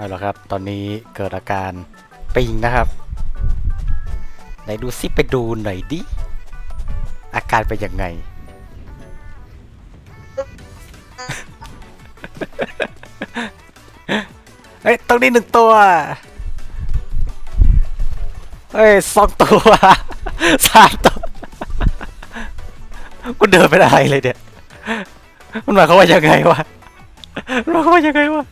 เอาละครับ ตอนนี้เกิดอาการปิงนะครับ ไหนดูซิไปดูหน่อยดิ อาการเป็นยังไง เฮ้ยตรงนี้หนึ่งตัว เฮ้ยสองตัวสามตัวกูเดินเป็นอะไรเลยเนี่ย มันหมายความว่ายังไงวะมันหมายความว่ายังไงวะ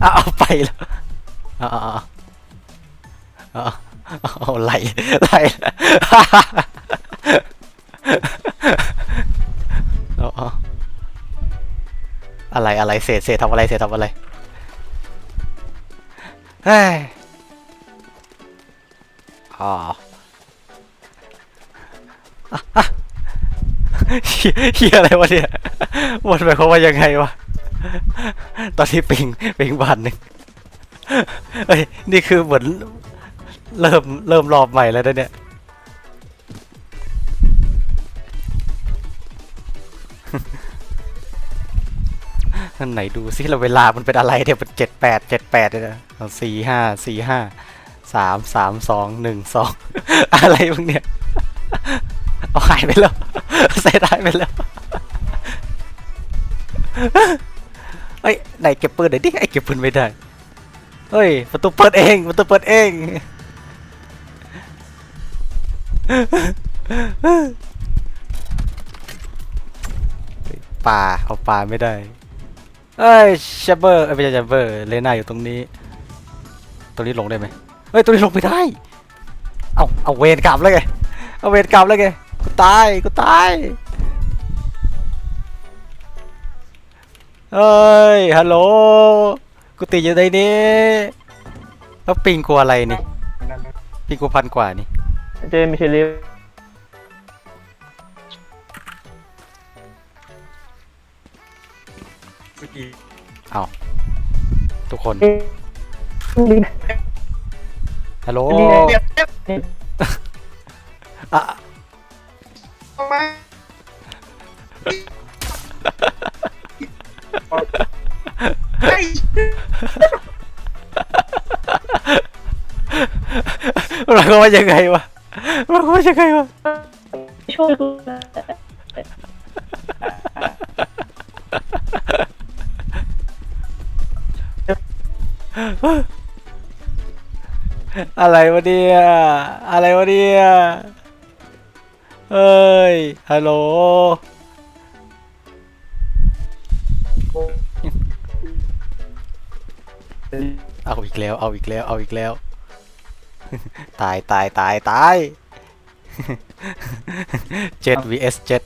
เอาเอาไปแล้วเอาเอาเอาเอาเอไหลไหลเอาเอาอะไรอะไรเศษเศษทำอะไรเศษทำอะไรเฮ้ยอ๋อ เหี้ยเฮียอะไรวะเนี่ยมันหมายควาว่ายังไงวะ ตอนนี้ปิงปิงบานหนึ่งเอ้ย นี่คือเหมือนเริ่มเริ่มรอบใหม่แล้วนะเนี่ยอันไหนดูซิเราเวลามันเป็นอะไรเนี่ยมันเจ็ดแปดเจ็ดแปดเลยนะเอาสี่ห้าสี่ห้าสามสามสองหนึ่งสองอะไรพวกเนี่ย เอาหายไปแล้ว เสียดายไปแล้ว เฮ้ยไหนเก็บปืนหน่อยดิไอเก็บปืนไม่ได้ เฮ้ยประตูเปิดเองประตูเปิดเองปลาเอาปลาไม่ได้ เอ้ยชเบอร์เอ้ยไม่ใช่ชเบอร์เลน่าอยู่ตรงนี้ ตรงนี้ลงได้ไหมเฮ้ยตรงนี้ลงไม่ได้ เอาเอาเวรกลับแล้วไงเอาเวรกลับแล้วไง กูตาย กูตายเอ้ย ฮัลโหล กูติดอยู่ในนี้แล้วปิงกูอะไรนี่ ปิงกูพันกว่านี่ เจมิเชลิฟเอาทุกคนลินฮัลโหลนี่ไงอะ หมายความว่ายังไงวะหมายความว่ายังไงวะช่วยกูอะไรวะเนี่ยอะไรวะเนี่ย เอ้ย ฮัลโหล เอาอีกแล้ว เอาอีกแล้ว เอาอีกแล้ว ตายตายตายตายเจ็ด vs เจ็ด